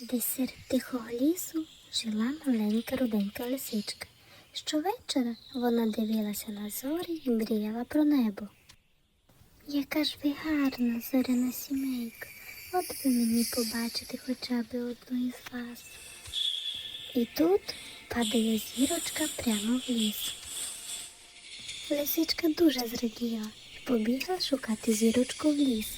Десь серед тихого лісу жила маленька руденька лисичка. Щовечора вона дивилася на зорі і мріяла про небо. Яка ж ви гарна зоряна сімейка, от би мені побачити хоча б одну із вас. І тут падає зірочка прямо в ліс. Лисичка дуже зраділа і побігла шукати зірочку в ліс.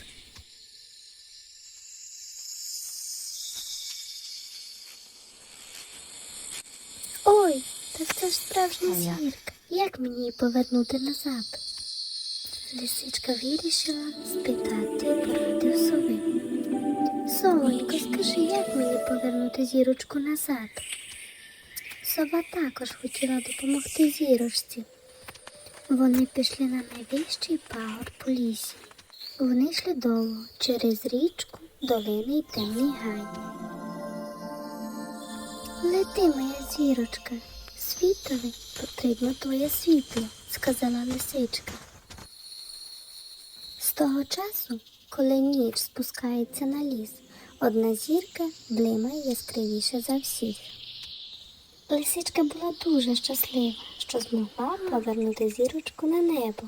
Так це ж справжня зірка. Як мені її повернути назад? Лисичка вирішила спитати поради в сови. Совонько, скажи, як мені повернути зірочку назад? Сова також хотіла допомогти зірочці. Вони пішли на найвищий пагорб у лісі. Вони йшли довго через річку, долини й темний гай. Лети, моя зірочка, світові потрібно твоє світло, сказала лисичка. З того часу, коли ніч спускається на ліс, одна зірка блимає яскравіше за всіх. Лисичка була дуже щаслива, що змогла повернути зірочку на небо.